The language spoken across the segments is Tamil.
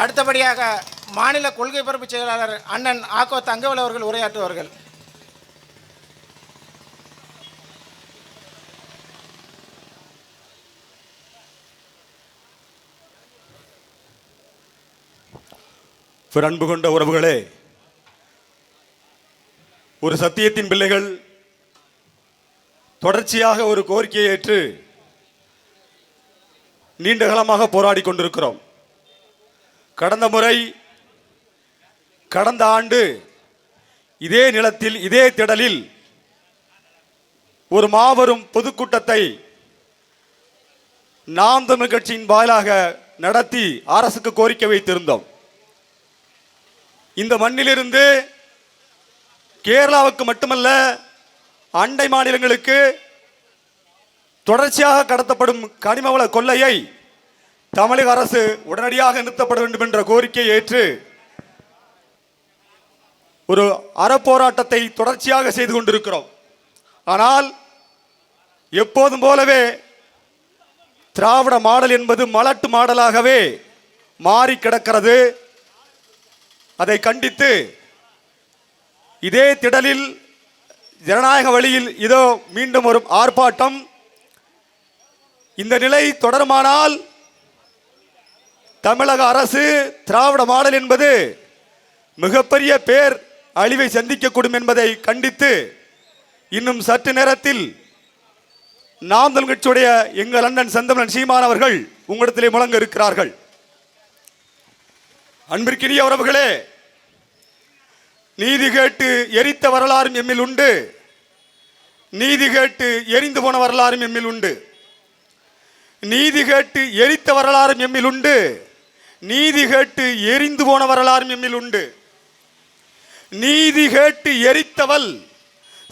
அடுத்தபடியாக மாநில கொள்கை பரப்பு செயலாளர் அண்ணன் ஆக்கோ தங்கவேல் அவர்கள் உரையாற்றுவார்கள். அன்பு கொண்ட உறவுகளே ஒரு சத்தியத்தின் பிள்ளைகள் தொடர்ச்சியாக ஒரு கோரிக்கையை ஏற்று நீண்ட காலமாக போராடி கொண்டிருக்கிறோம். கடந்த முறை கடந்த ஆண்டு இதே நிலத்தில் இதே திடலில் ஒரு மாபெரும் பொதுக்கூட்டத்தை நாம் தமிழ் கட்சியின் வாயிலாக நடத்தி அரசுக்கு கோரிக்கை வைத்திருந்தோம். இந்த மண்ணிலிருந்து கேரளாவுக்கு மட்டுமல்ல அண்டை மாநிலங்களுக்கு தொடர்ச்சியாக கடத்தப்படும் கனிமவள கொள்ளையை தமிழக அரசு உடனடியாக நிறுத்தப்பட வேண்டும் என்ற கோரிக்கையை ஏற்று ஒரு அறப்போராட்டத்தை தொடர்ச்சியாக செய்து கொண்டிருக்கிறோம். ஆனால் எப்போதும் போலவே திராவிட மாடல் என்பது மலட்டு மாடலாகவே மாறி கிடக்கிறது. அதை கண்டித்து இதே திடலில் ஜனநாயக வழியில் இதோ மீண்டும் ஒரு ஆர்ப்பாட்டம். இந்த நிலை தொடருமானால் தமிழக அரசு திராவிட மாடல் என்பது மிகப்பெரிய பேர் அழிவை சந்திக்கக்கூடும் என்பதை கண்டித்து இன்னும் சற்று நேரத்தில் நாம் கட்சியுடைய எங்கள் அண்ணன் செந்தமன் சீமான் அவர்கள் உங்களிடத்திலே முழங்க இருக்கிறார்கள். அன்பிற்கினிய உறவுகளே நீதி கேட்டு எரித்த வரலாறும் எம்மில் உண்டு. நீதி கேட்டு எரிந்து போன வரலாறும் எம்மில் உண்டு. நீதி கேட்டு எரித்த வரலாறும் எம்மில் உண்டு. நீதி கேட்டு எரிந்து போன வரலாறும் எம்மில் உண்டு. நீதி கேட்டு எரித்தவள்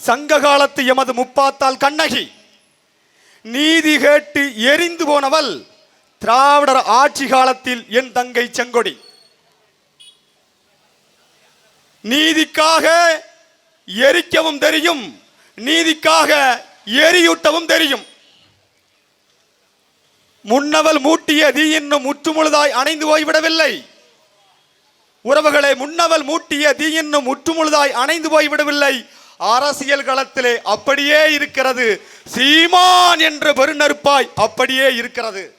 சங்க காலத்து எமது முப்பாத்தால் கண்ணகி. நீதி கேட்டு எரிந்து போனவள் திராவிடர் ஆட்சி காலத்தில் என் தங்கை செங்கொடி. நீதிக்காக எரிக்கவும் தெரியும் நீதிக்காக எரியூட்டவும் தெரியும். முன்னவள் மூட்டிய தீ இன்னும் முற்றுமுழுதாய் அணைந்து போய்விடவில்லை. உறவுகளை முன்னவள் மூட்டிய தீ இன்னும் முற்றுமுழுதாய் அணைந்து போய்விடவில்லை. அரசியல் களத்திலே அப்படியே இருக்கிறது. சீமான் என்ற பெருநெருப்பாய் அப்படியே இருக்கிறது.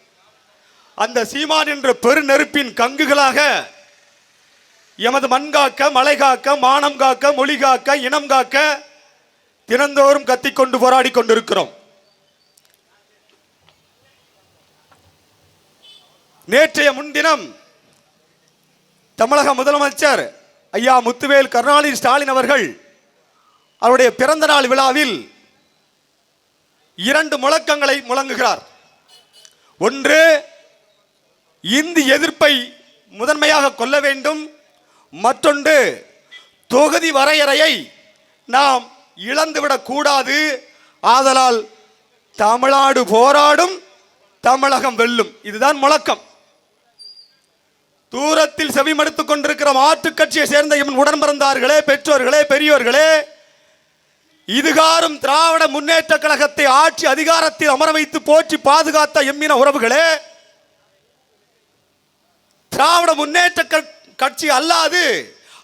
அந்த சீமான் என்ற பெருநெருப்பின் கங்குகளாக எமது மண் காக்க மலை காக்க மானம் காக்க மொழி காக்க இனம் காக்க தினந்தோறும் கத்திக்கொண்டு போராடி கொண்டிருக்கிறோம். நேற்றைய முன்தினம் தமிழக முதலமைச்சர் ஐயா முத்துவேல் கருணாநிதி ஸ்டாலின் அவர்கள் அவருடைய பிறந்த நாள் விழாவில் இரண்டு முழக்கங்களை முழங்குகிறார். ஒன்று இந்தி எதிர்ப்பை முதன்மையாக கொள்ள வேண்டும். மற்றொன்று தொகுதி வரையறையை நாம் இழந்துவிடக் கூடாது. ஆதலால் தமிழ்நாடு போராடும் தமிழகம் வெல்லும். இதுதான் முழக்கம். தூரத்தில் செவிமடுத்துக் கொண்டிருக்கிற மாற்றுக் கட்சியை சேர்ந்த இவன் உடன் பிறந்தார்களே பெற்றோர்களே பெரியோர்களே. இதுகாரும் திராவிட முன்னேற்ற கழகத்தை ஆட்சி அதிகாரத்தில் அமர வைத்து போற்றி பாதுகாத்த எம்மின உறவுகளே திராவிட முன்னேற்ற கட்சி அல்லாது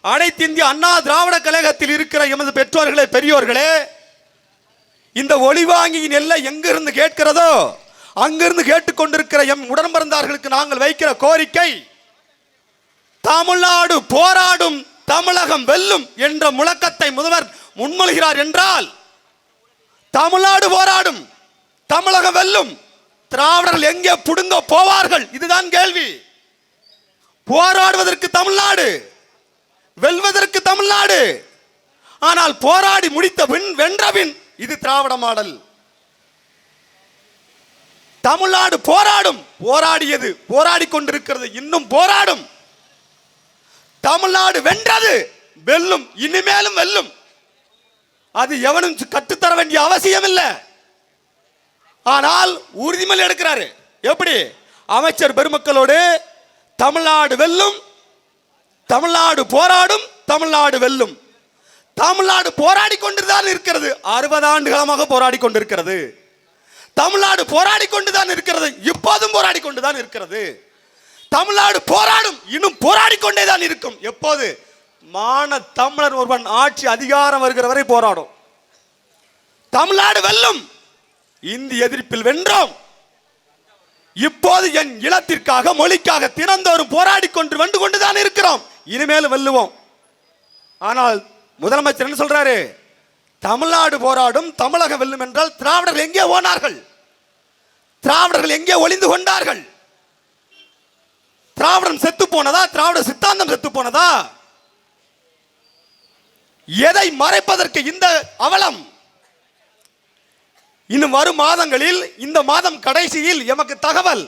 அனைத்து இந்திய அண்ணா திராவிட கழகத்தில் இருக்கிற எமது பெற்றோர்களே பெரியோர்களே இந்த ஒளிவாங்கியின் எல்லை எங்கிருந்து கேட்கிறதோ அங்கிருந்து கேட்டுக்கொண்டிருக்கிற எம் உடன்பிறந்தார்களுக்கு நாங்கள் வைக்கிற கோரிக்கை தமிழ்நாடு போராடும் தமிழகம் வெல்லும் என்ற முழக்கத்தை முதல்வர் முன்மொழிகிறார் என்றால் தமிழ்நாடு போராடும் தமிழகம் வெல்லும் திராவிடர்கள் எங்கே புடுங்க போவார்கள்? இதுதான் கேள்வி. போராடுவதற்கு தமிழ்நாடு வெல்வதற்கு தமிழ்நாடு. ஆனால் போராடி முடித்த பின் வென்றபின் இது திராவிட மாடல். தமிழ்நாடு போராடும் போராடியது போராடி கொண்டிருக்கிறது இன்னும் போராடும். தமிழ்நாடு வென்றது. வெல்லும் இனிமேலும் வெல்லும். அது எவனும் கற்றுத்தர வேண்டிய அவசியம் இல்லை ஆனால் உறுதிமொழி எடுக்கிறாரு. எப்படி? அமைச்சர் பெருமக்களோடு தமிழ்நாடு வெல்லும் தமிழ்நாடு போராடும் தமிழ்நாடு வெல்லும். தமிழ்நாடு போராடி கொண்டுதான் இருக்கிறது. அறுபது ஆண்டு காலமாக போராடி கொண்டிருக்கிறது. தமிழ்நாடு போராடி கொண்டுதான் இருக்கிறது. இப்போதும் போராடி கொண்டுதான் இருக்கிறது. தமிழ்நாடு போராடும். இன்னும் போராடி கொண்டே தான் இருக்கும். எப்போது? மான தமிழர் ஒருவன் ஆட்சி அதிகாரம் வருகிற வரை போராடும். தமிழ்நாடு வெல்லும். இந்தி எதிர்ப்பில் வென்றோம். இப்போது என் இனத்திற்காக மொழிக்காக தினந்தோறும் போராடி கொண்டு வந்து கொண்டுதான் இருக்கிறோம். இனிமேல் வெல்லுவோம். ஆனால் முதலமைச்சர் என்ன சொல்றாரு? தமிழ்நாடு போராடும் தமிழகம் வெல்லும் என்றால் திராவிடர்கள் எங்கே ஓனார்கள்? திராவிடர்கள் எங்கே ஒளிந்து கொண்டார்கள்? திராவிடம் செத்து போனதா? திராவிட சித்தாந்தம் செத்து போனதா? எதை மறைப்பதற்கு இந்த அவலம்? இன்னும் வரும் மாதங்களில் இந்த மாதம் கடைசியில் எமக்கு தகவல்.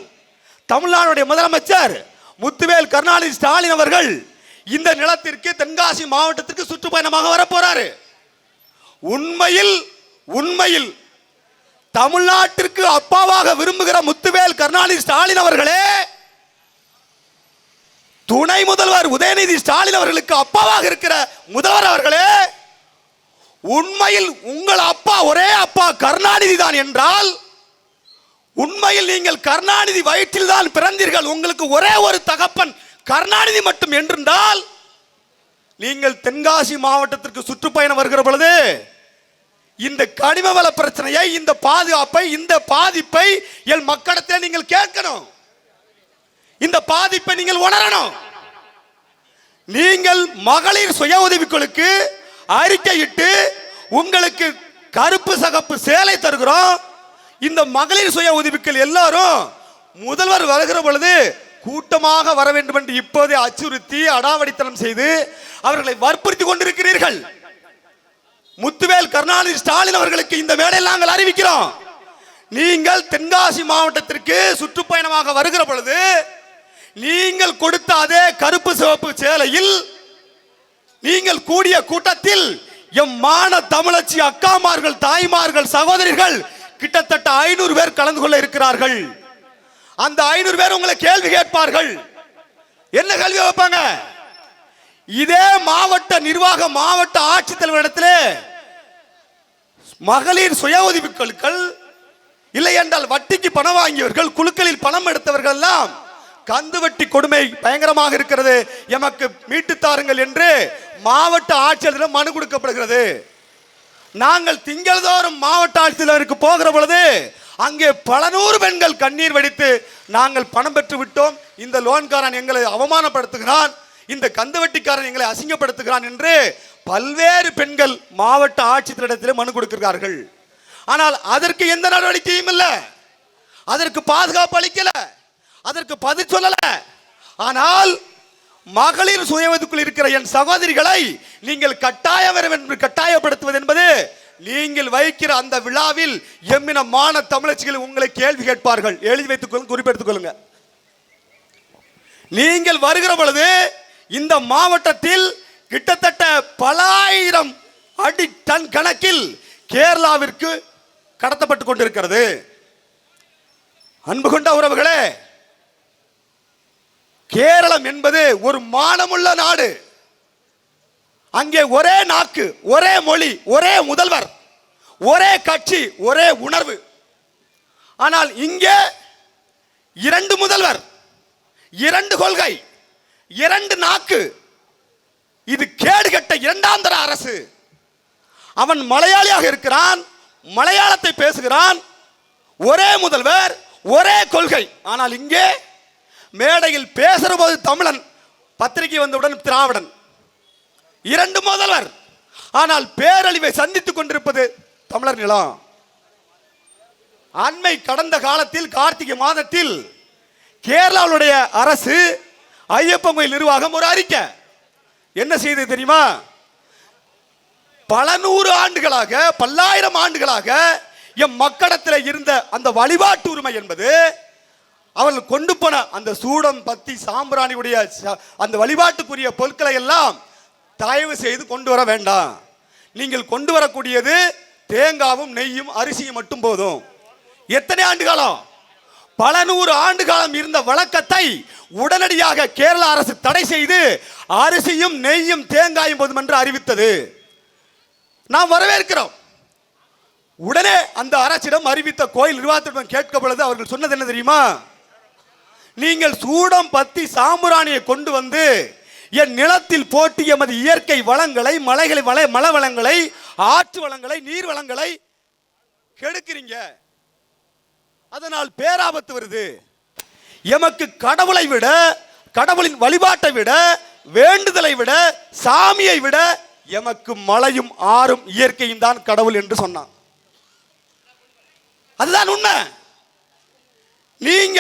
தமிழ்நாடுடைய முதலமைச்சர் முத்துவேல் கருணாநிதி ஸ்டாலின் அவர்கள் இந்த நிலத்திற்கு தென்காசி மாவட்டத்திற்கு சுற்றுப்பயணமாக வரப்போறாரு. உண்மையில் உண்மையில் தமிழ்நாட்டிற்கு அப்பாவாக விரும்புகிற முத்துவேல் கருணாநிதி ஸ்டாலின் அவர்களே துணை முதல்வர் உதயநிதி ஸ்டாலின் அவர்களுக்கு அப்பாவாக இருக்கிற முதல்வர் அவர்களே உண்மையில் உங்கள் அப்பா ஒரே அப்பா கருணாநிதி தான் என்றால் உண்மையில் நீங்கள் கருணாநிதி வயிற்றில் தான் பிறந்தீர்கள் உங்களுக்கு ஒரே ஒரு தகப்பன் கருணாநிதி மட்டும் என்றிருந்தால் நீங்கள் தென்காசி மாவட்டத்திற்கு சுற்றுப்பயணம் வருகிற பொழுது இந்த கனிம வள பிரச்சனையை இந்த பாதுகாப்பை இந்த பாதிப்பை என் மக்களிடத்தில் நீங்கள் கேட்கணும். இந்த பாதிப்பை நீங்கள் உணரணும். நீங்கள் மகளிர் சுய உதவிக்குழுக்கு அறிக்கையிட்டு உங்களுக்கு கருப்பு சகப்பு சேலை தருகிறோம். இந்த மகளிர் சுய உதவிக்குள் எல்லாரும் முதல்வர் வருகிற பொழுது கூட்டமாக வர வேண்டும் என்று இப்போதே அச்சுறுத்தி அடாவடித்தனம் செய்து அவர்களை வற்புறுத்தி கொண்டிருக்கிறீர்கள். முத்துவேல் கருணாநிதி ஸ்டாலின் அவர்களுக்கு இந்த வேலையில் நாங்கள் அறிவிக்கிறோம். நீங்கள் தென்காசி மாவட்டத்திற்கு சுற்றுப்பயணமாக வருகிற பொழுது நீங்கள் கொடுத்த அதே கருப்பு சிவப்பு சேலையில் நீங்கள் கூடிய கூட்டத்தில் எம் மான தமிழச்சி அக்காமார்கள் தாய்மார்கள் சகோதரிகள் கிட்டத்தட்ட ஐநூறு பேர் கலந்து கொள்ள இருக்கிறார்கள். அந்த ஐநூறு பேர் உங்களை கேள்வி கேட்பார்கள். என்ன கேள்வி வைப்பாங்க இதே மாவட்ட நிர்வாக மாவட்ட ஆட்சித்தலைவரிடத்திலே மகளிர் சுய உதவி குழுக்கள் இல்லை என்றால் வட்டிக்கு பணம் வாங்கியவர்கள் குழுக்களில் பணம் எடுத்தவர்கள் எல்லாம் கந்துவட்டி கொடுமை பயங்கரமாக இருக்கிறது. எமக்கு மீட்டு தாருங்கள் என்று மாவட்ட ஆட்சியரிடம் மனு கொடுக்கப்படுகிறது. நாங்கள் திங்கள்தோறும் மாவட்ட ஆட்சித்தலைவருக்கு போகிற பொழுது அங்கே பல நூறு பெண்கள் கண்ணீர் வடித்து நாங்கள் பணம் பெற்று விட்டோம். இந்த லோன்காரன் எங்களை அவமானப்படுத்துகிறான். இந்த கந்துவட்டிக்காரன் எங்களை அசிங்கப்படுத்துகிறான் என்று பல்வேறு பெண்கள் மாவட்ட ஆட்சித்தலைவரிடத்தில் மனு கொடுக்கிறார்கள். ஆனால் அதற்கு எந்த நடவடிக்கையும் இல்லை. அதற்கு பாதுகாப்பு அளிக்கலை. அதற்கு பதில் சொல்லல. ஆனால் மகளிர் சுயவதுக்குள் இருக்கிற என் சகோதரிகளை நீங்கள் கட்டாயம் என்று கட்டாயப்படுத்துவது என்பது நீங்கள் வைக்கிற அந்த விழாவில் எம்மினமான தமிழச்சிகள் உங்களை கேள்வி கேட்பார்கள். எழுதி வைத்துக் கொள்ளுங்க குறிப்பெடுத்துக் கொள்ளுங்க. நீங்கள் வருகிற பொழுது இந்த மாவட்டத்தில் கிட்டத்தட்ட பல ஆயிரம் அடி டன் கணக்கில் கேரளாவிற்கு கடத்தப்பட்டு கொண்டிருக்கிறது. அன்பு கொண்ட உறவுகளே கேரளம் என்பது ஒரு மானமுள்ள நாடு. அங்கே ஒரே நாக்கு ஒரே மொழி ஒரே முதல்வர் ஒரே கட்சி ஒரே உணர்வு. ஆனால் இங்கே இரண்டு முதல்வர் இரண்டு கொள்கை இரண்டு நாக்கு. இது கேடுகட்ட இரண்டாந்தர அரசு. அவன் மலையாளியாக இருக்கிறான் மலையாளத்தை பேசுகிறான். ஒரே முதல்வர் ஒரே கொள்கை. ஆனால் இங்கே மேடையில் பேசுகிற போது தமிழன் பத்திரிகை வந்தவுடன் திராவிடன். இரண்டு முதல்வர். ஆனால் பேரழிவை சந்தித்துக் கொண்டிருப்பது தமிழர் நிலம். அண்மை கடந்த காலத்தில் கார்த்திகை மாதத்தில் கேரளாவுடைய அரசு ஐயப்பன் கோயில் நிர்வாகம் ஒரு அறிக்கை. என்ன செய்தது தெரியுமா? பல நூறு ஆண்டுகளாக பல்லாயிரம் ஆண்டுகளாக எம் மக்களத்தில் இருந்த அந்த வழிபாட்டு உரிமை என்பது அவர்கள் கொண்டு போன அந்த சூடம் பத்தி சாம்பிராணியுடைய ச- அந்த வழிபாட்டுக்குரிய பொருட்களை எல்லாம் தயவு செய்து கொண்டு வர வேண்டாம். நீங்கள் கொண்டு வரக்கூடியது தேங்காவும் நெய்யும் அரிசியும் மட்டும் போதும். எத்தனை ஆண்டு காலம்? பல நூறு ஆண்டு காலம் இருந்த வழக்கத்தை உடனடியாக கேரள அரசு தடை செய்து அரிசியும் நெய்யும் தேங்காயும் போதும் என்று அறிவித்தது. நாம் வரவேற்கிறோம். உடனே அந்த அரசிடம் அறிவித்த கோயில் நிர்வாகத்திடம் கேட்க பொழுது அவர்கள் சொன்னது என்ன தெரியுமா? நீங்கள் சூடம் பத்தி சாம்பிராணியை கொண்டு வந்து என் நிலத்தில் போட்டி எமது இயற்கை வளங்களை மலைகளை வள மல வளங்களை ஆற்று வளங்களை நீர் வளங்களை கெடுக்கிறீங்க. அதனால் பேராபத்து வருது. எமக்கு கடவுளை விட கடவுளின் வழிபாட்டை விட வேண்டுதலை விட சாமியை விட எமக்கு மலையும் ஆறும் இயற்கையும் தான் கடவுள் என்று சொன்னான். அதுதான் உண்மை.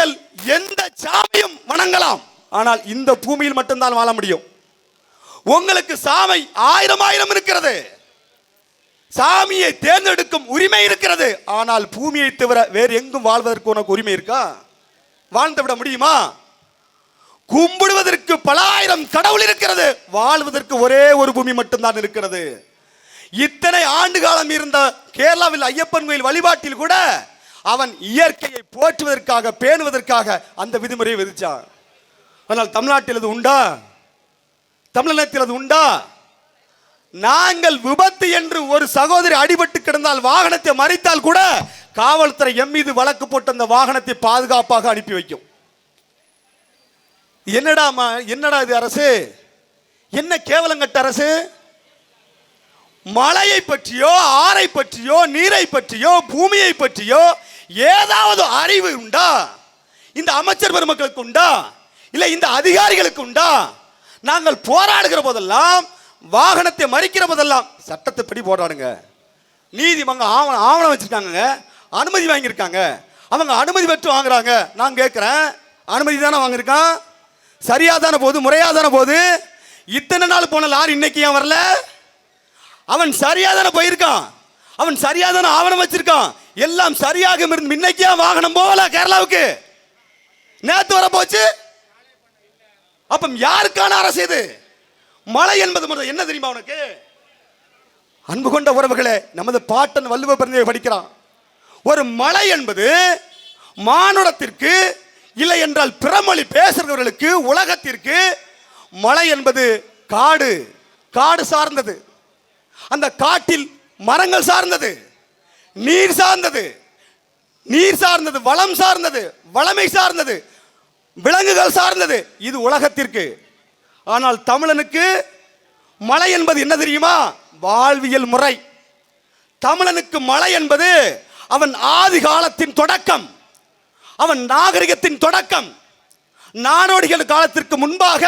நீங்கள் எந்த சாமியும் வணங்கலாம். ஆனால் இந்த பூமியில் மட்டும்தான் வாழ முடியும். உங்களுக்கு சாமை ஆயிரம் ஆயிரம் இருக்கிறது. சாமியை தேர்ந்தெடுக்கும் உரிமை இருக்கிறது. ஆனால் பூமியை தவிர வேறு எங்கும் வாழ்வதற்கு உனக்கு உரிமை இருக்கா? வாழ்ந்து விட முடியுமா? கும்பிடுவதற்கு பல ஆயிரம் கடவுள் இருக்கிறது. வாழ்வதற்கு ஒரே ஒரு பூமி மட்டும்தான் இருக்கிறது. இத்தனை ஆண்டு காலம் இருந்த கேரளாவில் ஐயப்பன் கோயில் வழிபாட்டில் கூட அவன் இயற்கையை போற்றுவதற்காக பேணுவதற்காக அந்த விதிமுறையை விதிச்சான். ஆனால் தமிழ்நாட்டில் அது உண்டா? தமிழகத்தில் அது உண்டா? நாங்கள் விபத்து என்று ஒரு சகோதரி அடிபட்டு கிடந்தால் வாகனத்தை மறைத்தால் கூட காவல்துறை எம் மீது வழக்கு போட்டு அந்த வாகனத்தை பாதுகாப்பாக அனுப்பி வைக்கும். என்னடா என்னடா இது அரசு? என்ன கேவலங்கட்ட அரசு? மலையை பற்றியோ ஆறை பற்றியோ நீரை பற்றியோ பூமியை பற்றியோ ஏதாவது அறிவு உண்டா? இந்த அமைச்சர் பெருமக்களுக்கு உண்டா? இல்லை இந்த அதிகாரிகளுக்கு உண்டா? நாங்கள் போராடுகிற போதெல்லாம் வாகனத்தை மறிக்கிற போதெல்லாம் சட்டத்தைப்படி போராடுங்க நீதிமங்க ஆவணம் ஆவணம் வச்சுருக்காங்க. அனுமதி வாங்கியிருக்காங்க. அவங்க அனுமதி பெற்று வாங்குறாங்க. நான் கேட்குறேன். அனுமதி தானே வாங்கியிருக்கான்? சரியாக தானே போகுது? முறையாக தானே போகுது? இத்தனை நாள் போன லாரி இன்னைக்கு ஏன் வரல? அவன் சரியாக தானே போயிருக்கான்? அவன் சரியாதான ஆவணம் வச்சிருக்கான்? எல்லாம் சரியாக இருந்து இன்னைக்கு வாகனம் போகல கேரளாவுக்கு. நேத்து வர போச்சு அப்ப யாருக்கான அரசு இது? மழை என்பது முதல்ல என்ன தெரியுமா உனக்கு? அன்பு கொண்ட உறவுகளே நமது பாட்டன் வள்ளுவ பிறந்தவை படிக்கிறான். ஒரு மலை என்பது மானுடத்திற்கு இல்லை என்றால் பிறமொழி பேசுகிறவர்களுக்கு உலகத்திற்கு மலை என்பது காடு காடு சார்ந்தது. அந்த காட்டில் மரங்கள் சார்ந்தது நீர் சார்ந்தது நீர் சார்ந்தது வளம் சார்ந்தது வளமை சார்ந்தது விலங்குகள் சார்ந்தது இது உலகத்திற்கு. ஆனால் தமிழனுக்கு மலை என்பது என்ன தெரியுமா? வாழ்வியல் முறை. தமிழனுக்கு மலை என்பது அவன் ஆதி காலத்தின் தொடக்கம் அவன் நாகரிகத்தின் தொடக்கம். நாடோடிகள் காலத்திற்கு முன்பாக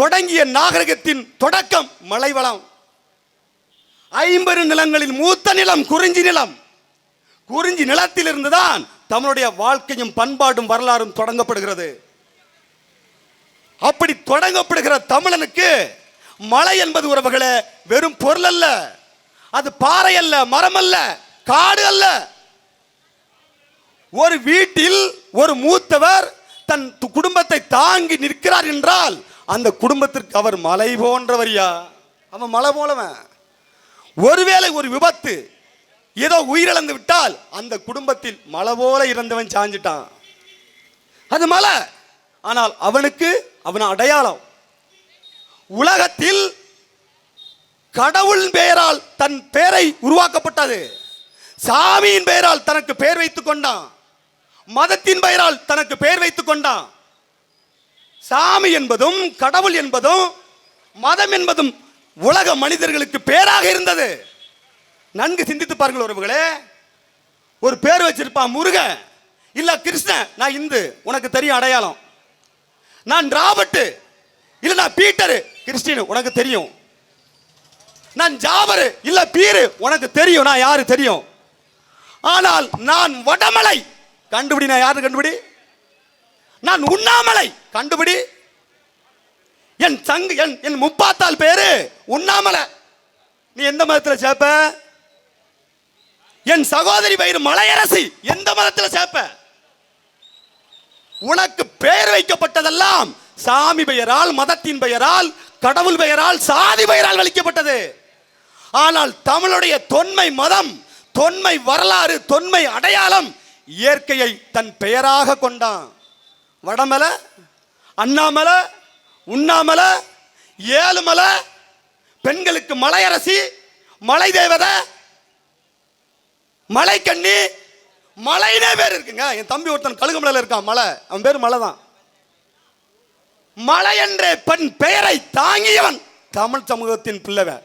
தொடங்கிய நாகரிகத்தின் தொடக்கம் மலைவளம். ஐம்பது நிலங்களில் மூத்த நிலம் குறிஞ்சி நிலம். குறிஞ்சி நிலத்தில் இருந்துதான் தமிழுடைய வாழ்க்கையும் பண்பாடும் வரலாறும் தொடங்கப்படுகிறது. அப்படி தொடங்கப்படுகிற தமிழனுக்கு மலை என்பது உறவுகளே வெறும் பொருள் அல்ல. அது பாறை அல்ல மரம் அல்ல காடு அல்ல. ஒரு வீட்டில் ஒரு மூத்தவர் தன் து- குடும்பத்தை தாங்கி நிற்கிறார் என்றால் அந்த குடும்பத்திற்கு அவர் மலை போன்றவரியா அவன் மலை போலவன். ஒருவேளை ஒரு விபத்து ஏதோ உயிரிழந்து விட்டால் அந்த குடும்பத்தில் மலை போல இறந்தவன் சாஞ்சிட்டான். அது மலை ஆனால் அவனுக்கு அவன் அடையாளம். உலகத்தில் கடவுள் பெயரால் தன் பெயரை உருவாக்கப்பட்டது. சாமியின் பெயரால் தனக்கு பெயர் வைத்துக் கொண்டான். மதத்தின் பெயரால் தனக்கு பெயர் வைத்துக் கொண்டான். சாமி என்பதும் கடவுள் என்பதும் மதம் என்பதும் உலக மனிதர்களுக்கு பேராக இருந்தது. நன்கு சிந்தித்து பாருங்கள் உறவுகளே. ஒரு பேர் வச்சிருப்பான் முருகன். இல்ல கிருஷ்ணன். நான் இந்து. உனக்கு தெரியும் அடையாளம். நான் ராபர்ட் இல்ல நான் பீட்டரு. கிறிஸ்டின் உனக்கு தெரியும். நான் ஜாவரு இல்ல பீரு. உனக்கு தெரியும். நான் யாரு தெரியும். ஆனால் நான் வடமலை. கண்டுபிடி. நான் யாரு கண்டுபிடி? நான் உண்ணாமலை. கண்டுபிடி. என் சங்கு என் என் முப்பாத்தால் பேரு உண்ணாமலை. நீ எந்த மதத்தில் சேர்ப்ப என் சகோதரி வயிறு மலையரசி. எந்த மதத்தில் சேர்ப்ப உனக்கு பெயர் வைக்கப்பட்டதெல்லாம் சாமி பெயரால் மதத்தின் பெயரால் கடவுள் பெயரால் சாதி பெயரால் வலிக்கப்பட்டது. ஆனால் தமிழுடைய தொன்மை மதம் தொன்மை வரலாறு தொன்மை அடையாளம் இயற்கையை தன் பெயராக கொண்டான். வடமலை அண்ணாமலை உண்ணாமலை ஏழுமலை பெண்களுக்கு மலையரசி மலை தேவதை கண்ணி மலைனே பேர் இருக்குங்க. என் தம்பி ஒருத்தன் கழுகுமலையில் இருக்கான் மலை. அவன் பேர் மலை தான் மலை என்ற பெண் பெயரை தாங்கியவன் தமிழ் சமூகத்தின் பிள்ளைவன்.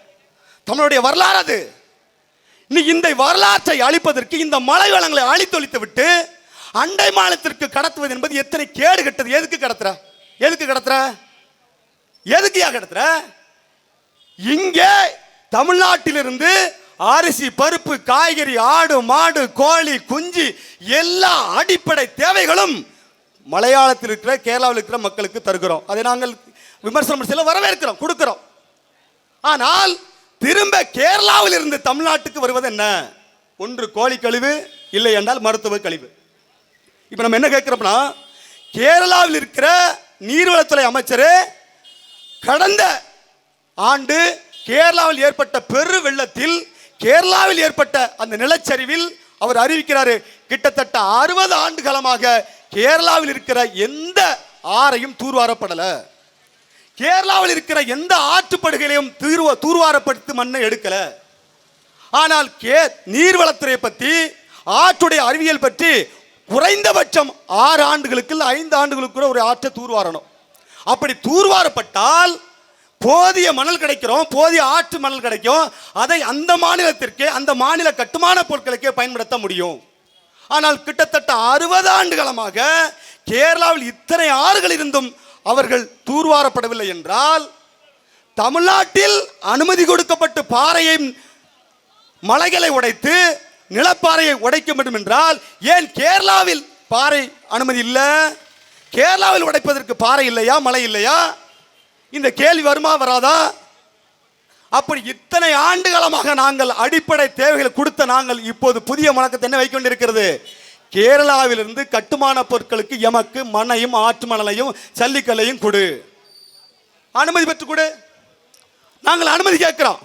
தமிழுடைய வரலாறு அது. நீ இந்த வரலாற்றை அழிப்பதற்கு இந்த மலை வளங்களை அழித்தொழித்து விட்டு அண்டை மாநிலத்திற்கு கடத்துவது என்பது எத்தனை கேடு கெட்டது. எதுக்கு கடத்துற? எதுக்கு கடத்துற? எதுக்குயா கடத்துற? இங்கே தமிழ்நாட்டிலிருந்து அரிசி பருப்பு காய்கறி ஆடு மாடு கோழி குஞ்சு எல்லா அடிப்படை தேவைகளும் மலையாளத்தில் இருக்கிற கேரளாவில் இருக்கிற மக்களுக்கு தருகிறோம். அதை நாங்கள் விமர்சனம் செய்ய வரவேற்கிறோம் கொடுக்கிறோம். ஆனால் திரும்ப கேரளாவில் இருந்து தமிழ்நாட்டுக்கு வருவது என்ன? ஒன்று கோழி கழிவு இல்லை என்றால் மருத்துவ கழிவு. இப்போ நம்ம என்ன கேட்குறோம்னா கேரளாவில் இருக்கிற நீர்வளத்துறை அமைச்சர் கடந்த ஆண்டு கேரளாவில் ஏற்பட்ட பெரு வெள்ளத்தில் கேரளாவில் ஏற்பட்ட அந்த நிலச்சரிவில் அவர் அறிவிக்கிறாரு கிட்டத்தட்ட அறுபது ஆண்டு காலமாக கேரளாவில் இருக்கிற எந்த ஆறையும் தூர்வாரப்படலை. கேரளாவில் இருக்கிற எந்த ஆற்றுப்படுகையிலையும் தீர்வ தூர்வாரப்படுத்தி மண்ணை எடுக்கல. ஆனால் கே நீர்வளத்துறை பற்றி ஆற்றுடைய அறிவியல் பற்றி குறைந்தபட்சம் ஆறு ஆண்டுகளுக்கு இல்லை ஐந்து ஆண்டுகளுக்கு கூட ஒரு ஆற்றை தூர்வாரணும். அப்படி தூர்வாரப்பட்டால் போதிய மணல் கிடைக்கிறோம் போதிய ஆற்று மணல் கிடைக்கும். அதை அந்த மாநிலத்திற்கே அந்த மாநில கட்டுமான பொருட்களுக்கே பயன்படுத்த முடியும். ஆனால் கிட்டத்தட்ட அறுபது ஆண்டு காலமாக கேரளாவில் இத்தனை ஆறுகள் இருந்தும் அவர்கள் தூர்வாரப்படவில்லை என்றால் தமிழ்நாட்டில் அனுமதி கொடுக்கப்பட்டு பாறையை மலைகளை உடைத்து நிலப்பாறையை உடைக்க வேண்டும் என்றால் ஏன் கேரளாவில் பாறை அனுமதி இல்லை? கேரளாவில் உடைப்பதற்கு பாறை இல்லையா மலை இல்லையா? இந்த கேள்வி வருமா வராதா? அப்படி இத்தனை ஆண்டுகாலமாக நாங்கள் அடிப்படை தேவைகளை கொடுத்த நாங்கள் இப்போது புதிய முழக்கத்தை என்ன வைக்க கொண்டிருக்கிறது கேரளாவிலிருந்து கட்டுமான பொருட்களுக்கு எமக்கு மண்ணையும் ஆற்று மணலையும் சல்லிக்கல்லையும் கொடு. அனுமதி பெற்று கொடு. நாங்கள் அனுமதி கேட்கிறோம்.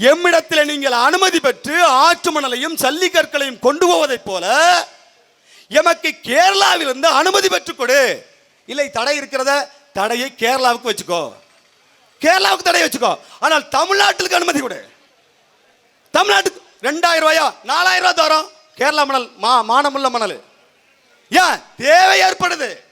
எம்மிடத்தில் நீங்கள் அனுமதி பெற்று ஆற்று மணலையும் சல்லிக்கற்களையும் கொண்டு போவதைப் போல எமக்கு கேரளாவிலிருந்து அனுமதி பெற்றுக் கொடு. இல்லை தடை இருக்கிறத தடையை கேரளாவுக்கு வச்சுக்கோ. கேரளாவுக்கு தடை வச்சுக்கோ. ஆனால் தமிழ்நாட்டுக்கு அனுமதி கொடு. தமிழ்நாட்டுக்கு ரெண்டாயிரம் ரூபாயா? நாலாயிரம் ரூபாய் தரோம். கேரளா மணல் மா மானமுள்ள மணல். ஏன்? தேவை ஏற்படுது.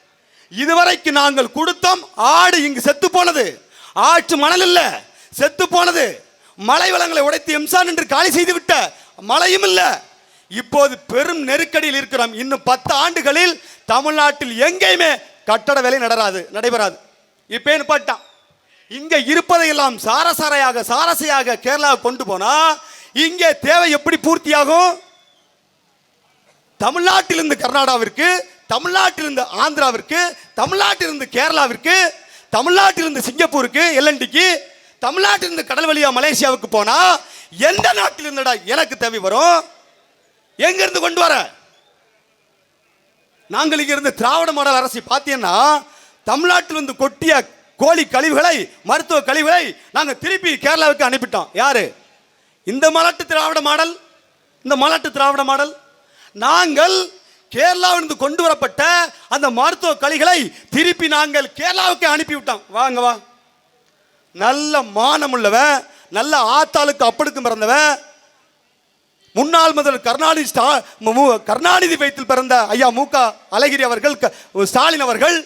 இதுவரைக்கு நாங்கள் கொடுத்தோம் ஆடு இங்கு செத்து போனது. ஆற்று மணல் இல்ல செத்து போனது. மலை வளங்களை உடைத்து எம்சான் என்று காலி செய்து விட்ட மழையும் இல்லை. இப்போது பெரும் நெருக்கடியில் இருக்கிறோம். இன்னும் பத்து ஆண்டுகளில் தமிழ்நாட்டில் எங்கேயுமே கட்டட வேலை நடராது நடைபெறாது. இப்போ நிப்பாட்டான் இங்கே இருப்பதையெல்லாம் சாரசாரையாக சாரசையாக கேரளா கொண்டு போனால் இங்கே தேவை எப்படி பூர்த்தியாகும்? தமிழ்நாட்டிலிருந்து கர்நாடகாவிற்கு தமிழ்நாட்டிலிருந்து ஆந்திராவிற்கு தமிழ்நாட்டிலிருந்து கேரளாவிற்கு தமிழ்நாட்டிலிருந்து சிங்கப்பூருக்கு எல்என்டிக்கு தமிழ்நாட்டிலிருந்து கடல் வழியா மலேசியாவுக்கு போனால் எந்த நாட்டிலிருந்துடா எனக்கு தேவை வரும்? எங்கேருந்து கொண்டு வர? நாங்கள் இங்கே இருந்து திராவிட மாடல் அரசை பார்த்தீங்கன்னா தமிழ்நாட்டிலிருந்து கொட்டிய கோழி கழிவுகளை மருத்துவ கழிவுகளை நாங்கள் திருப்பி கேரளாவுக்கு அனுப்பிட்டோம். யாரு? இந்த மலாட்டு திராவிட மாடல் இந்த மலாட்டு திராவிட மாடல். நாங்கள் கேரளாவிலிருந்து கொண்டு வரப்பட்ட அந்த மருத்துவ கழிகளை திருப்பி நாங்கள் கேரளாவுக்கு அனுப்பிவிட்டோம். வாங்க வா. நல்ல மானமுள்ளவன் நல்ல ஆத்தாளுக்கு அப்படிக்கும் பிறந்தவன் முன்னாள் முதல் கருணாநிதி ஸ்டா கருணாநிதி வயிற்றில் பிறந்த ஐயா மூக அழகிரி அவர்கள் க- ஸ்டாலின் அவர்கள்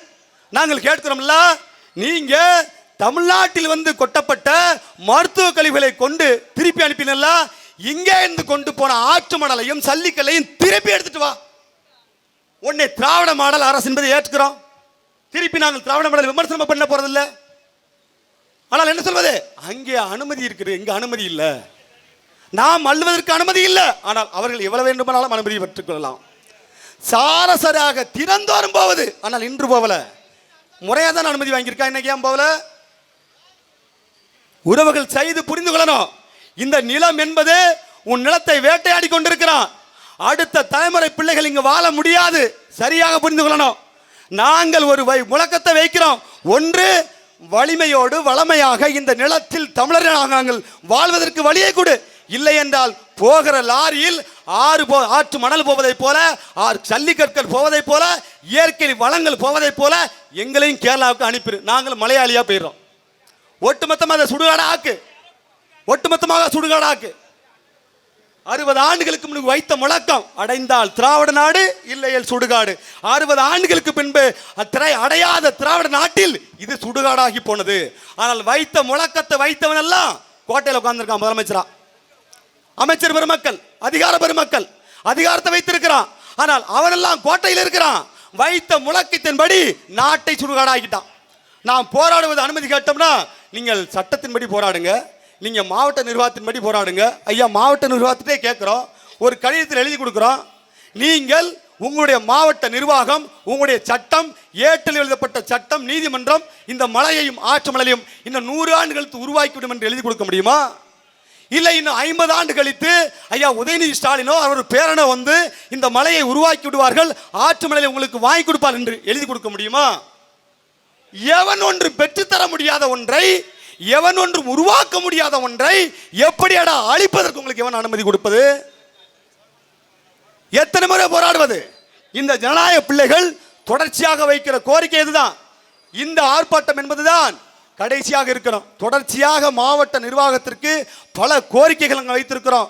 நாங்கள் கேட்கிறோம்ல நீங்க தமிழ்நாட்டில் வந்து கொட்டப்பட்ட மருத்துவ கழிவுகளை கொண்டு திருப்பி அனுப்பினல்ல இங்கே இருந்து கொண்டு போன ஆற்று மணலையும் சல்லிக்கல்லையும் திருப்பி எடுத்துட்டு வா. உன்னை திராவிட மாடல் அரசு என்பதை ஏற்றுக்கிறோம். திருப்பி நாங்கள் திராவிட மாடல் விமர்சனம் பண்ண போறதில்லை. ஆனால் என்ன சொல்வது? அங்கே அனுமதி இருக்குது இங்கே அனுமதி இல்லை. நாம் அள்ளுவதற்கு அனுமதி இல்லை. ஆனால் அவர்கள் எவ்வளவு வேண்டுமானாலும் அனுமதி பெற்றுக் கொள்ளலாம். சாரசராக திறந்தோறும் போவது. ஆனால் இன்று போகல முறையாக தான் அனுமதி வாங்கியிருக்கா இன்னைக்கு ஏன் போகல உறவுகள் செய்து புரிந்து கொள்ளணும். இந்த நிலம் என்பது உன் நிலத்தை வேட்டையாடி கொண்டிருக்கிறான். அடுத்த தலைமுறை பிள்ளைகள் இங்கு வாழ முடியாது. சரியாக புரிந்து கொள்ளணும். நாங்கள் ஒரு வை முழக்கத்தை வைக்கிறோம். ஒன்று வலிமையோடு வளமையாக இந்த நிலத்தில் தமிழர்கள் நாங்கள் வாழ்வதற்கு வழியை கொடு. இல்லை என்றால் போகிற லாரியில் ஆறு போ ஆற்று மணல் போவதைப் போல ஆறு ஜல்லிக்கற்கள் போவதைப் போல இயற்கை வளங்கள் போவதைப் போல எங்களையும் கேரளாவுக்கு அனுப்பிடு நாங்கள் மலையாளியாக போயிடுறோம். ஒட்டுமொத்தமாக அதை சுடுகாடா ஆக்கு. ஒட்டுமொத்தமாக சுடுகாடா ஆக்கு. அறுபது ஆண்டுகளுக்கு முன்பு வைத்த முழக்கம் அடைந்தால் திராவிட நாடு இல்லையேல் சுடுகாடு. அறுபது ஆண்டுகளுக்கு பின்பு அத்திரை அடையாத திராவிட நாட்டில் இது சுடுகாடாகி போனது. ஆனால் வைத்த முழக்கத்தை வைத்தவன் எல்லாம் கோட்டையில் உட்காந்துருக்கான் முதலமைச்சரா. அமைச்சர் பெருமக்கள் அதிகார பெருமக்கள் அதிகாரத்தை வைத்திருக்கிறான். ஆனால் அவனெல்லாம் கோட்டையில் இருக்கிறான். வைத்த முழக்கத்தின்படி நாட்டை சுடுகாடாக்கிட்டான். நாம் போராடுவது அனுமதி கேட்டோம்னா நீங்கள் சட்டத்தின்படி போராடுங்க. நீங்கள் மாவட்ட நிர்வாகத்தின்படி போராடுங்க. ஐயா மாவட்ட நிர்வாகத்திட்டே கேட்குறோம். ஒரு கடிதத்தில் எழுதி கொடுக்குறோம். நீங்கள் உங்களுடைய மாவட்ட நிர்வாகம் உங்களுடைய சட்டம் ஏட்டில் எழுதப்பட்ட சட்டம் நீதிமன்றம் இந்த மலையையும் ஆற்று மலையையும் இன்னும் நூறு ஆண்டுகளுக்கு உருவாக்கிவிடும் என்று எழுதி கொடுக்க முடியுமா? இல்லை இன்னும் ஐம்பது ஆண்டு கழித்து ஐயா உதயநிதி ஸ்டாலினோ அவர் பேரனை வந்து இந்த மலையை உருவாக்கி விடுவார்கள். ஆற்று மலையை உங்களுக்கு வாங்கி கொடுப்பார் என்று எழுதி கொடுக்க முடியுமா? எவன் ஒன்று பெற்றுத்தர முடியாத ஒன்றை எவன் ஒன்று உருவாக்க முடியாத ஒன்றை எப்படியடா அழிப்பதற்கு உங்களுக்கு எவன் அனுமதி கொடுப்பது? எத்தனை முறை போராடுவது? இந்த ஜனநாயக பிள்ளைகள் தொடர்ச்சியாக வைக்கிற கோரிக்கை இதுதான் இந்த ஆர்ப்பாட்டம் என்பதுதான். கடைசியாக இருக்கிறோம் தொடர்ச்சியாக மாவட்ட நிர்வாகத்திற்கு பல கோரிக்கைகள் நாங்கள் வைத்திருக்கிறோம்.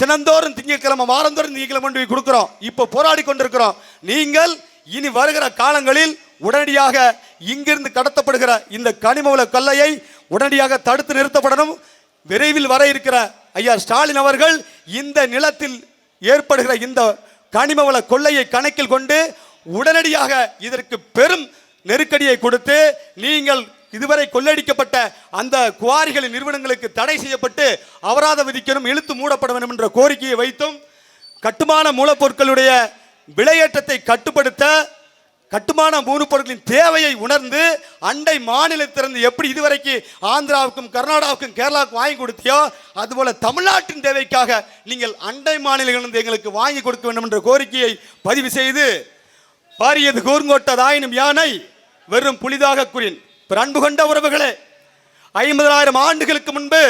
தினந்தோறும் திங்கட்கிழமை வாரந்தோறும் திங்கட்கிழமை போய் கொடுக்குறோம். இப்போ போராடி கொண்டிருக்கிறோம். நீங்கள் இனி வருகிற காலங்களில் உடனடியாக இங்கிருந்து கடத்தப்படுகிற இந்த கனிமவள கொள்ளையை உடனடியாக தடுத்து நிறுத்தப்படணும். விரைவில் வர இருக்கிற ஐயா ஸ்டாலின் அவர்கள் இந்த நிலத்தில் ஏற்படுகிற இந்த கனிமவள கொள்ளையை கணக்கில் கொண்டு உடனடியாக இதற்கு பெரும் நெருக்கடியை கொடுத்து நீங்கள் இதுவரை கொள்ளடிக்கப்பட்ட அந்த குவாரிகளின் நிறுவனங்களுக்கு தடை செய்யப்பட்டு அபராத விதிக்கணும் இழுத்து மூடப்பட வேண்டும் என்ற கோரிக்கையை வைத்தும் கட்டுமான மூலப்பொருட்களுடைய விலையேற்றத்தை கட்டுப்படுத்த கட்டுமான மூலப்பொருட்களின் தேவையை உணர்ந்து அண்டை மாநிலத்திலிருந்து எப்படி இதுவரைக்கு ஆந்திராவுக்கும் கர்நாடகாவுக்கும் கேரளாவுக்கும் வாங்கி கொடுத்தியோ அதுபோல தமிழ்நாட்டின் தேவைக்காக நீங்கள் அண்டை மாநிலங்களிலிருந்து எங்களுக்கு வாங்கி கொடுக்க வேண்டும் என்ற கோரிக்கையை பதிவு செய்து பாரியது கூர்ங்கோட்டதாயினும் யானை வெறும் புலிதாக கூறின். அன்பு கொண்ட உறவுகளே ஐம்பதாயிரம் ஆண்டுகளுக்கு முன்பு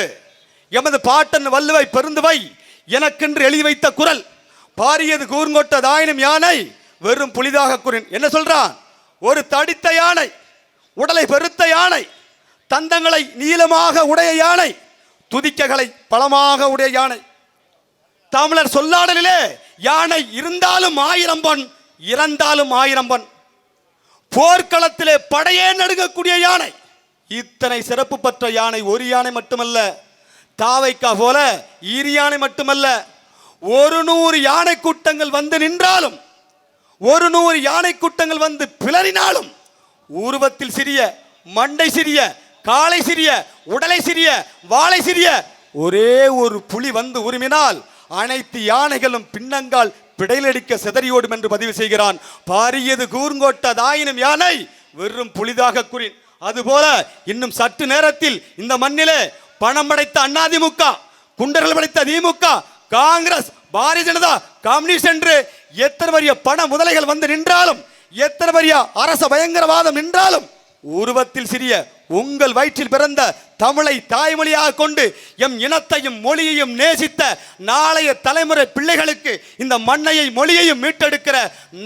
எமது பாட்டன் வல்லுவை பெருந்துவை எனக்கென்று எழுதி வைத்த குரல் பாரியது கூர்ங்கொட்டதாயினும் யானை வெறும் புலிதாக குரின் என்ன சொல்றான்? ஒரு தடித்த யானை உடலை பெருத்த யானை தந்தங்களை நீளமாக உடைய யானை துதிக்கைகளை பலமாக உடைய யானை. தமிழர் சொல்லாடலிலே யானை இருந்தாலும் ஆயிரம் பொன் இறந்தாலும் ஆயிரம் பொன். போர்க்களத்திலே படையே நடுங்கக்கூடிய யானை. இத்தனை சிறப்பு பெற்ற யானை ஒரு யானை மட்டுமல்ல தாவைக்கா போல ஈரி யானை மட்டுமல்ல. ஒரு நூறு யானை கூட்டங்கள் வந்து நின்றாலும் ஒரு நூறு யானை கூட்டங்கள் வந்து பிளறினாலும் உருவத்தில் சிறிய மண்டை சிறிய காலை சிறிய உடலை சிறிய வாழை சிறிய ஒரே ஒரு புலி வந்து உருமினால் அனைத்து யானைகளும் பின்னங்கால் பிடையிலடிக்க செதறியோடும் என்று பதிவு செய்கிறான். பாரியது கூர்ங்கோட்டதாயினும் யானை வெறும் புலிதாக கூறி அதுபோல இன்னும் சற்று நேரத்தில் இந்த மண்ணிலே பணம் படைத்த அண்ணாதிமுக குண்டர்கள் படைத்த திமுக காங்கிரஸ் பாரதிய ஜனதா கம்யூனிஸ்ட் என்று எத்தனை பெரிய பண முதலைகள் வந்து நின்றாலும் எத்தனை பெரிய அரச பயங்கரவாதம் நின்றாலும் உருவத்தில் சிறிய உங்கள் வயிற்றில் பிறந்த தமிழை தாய்மொழியாக கொண்டு எம் இனத்தையும் மொழியையும் நேசித்த நாளைய தலைமுறை பிள்ளைகளுக்கு இந்த மண்ணையை மொழியையும் மீட்டெடுக்கிற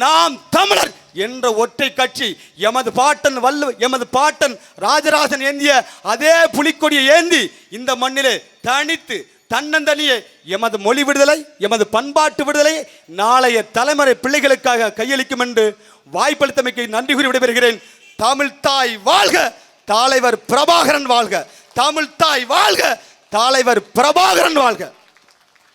நாம் தமிழர் என்ற ஒற்றை கட்சி எமது பாட்டன் வல்லு எமது பாட்டன் ராஜராஜன் ஏந்திய அதே புலிக்கொடியை ஏந்தி இந்த மண்ணிலே தனித்து தன்னந்தனியே எமது மொழி விடுதலை எமது பண்பாட்டு விடுதலை நாளைய தலைமுறை பிள்ளைகளுக்காக கையளிக்கும் என்று வாய்ப்பளித்தமைக்கு நன்றி கூறி விடைபெறுகிறேன். தமிழ் தாய் வாழ்க! தலைவர் பிரபாகரன் வாழ்க. தமிழ் தாய் வாழ்க. தலைவர் பிரபாகரன் வாழ்க.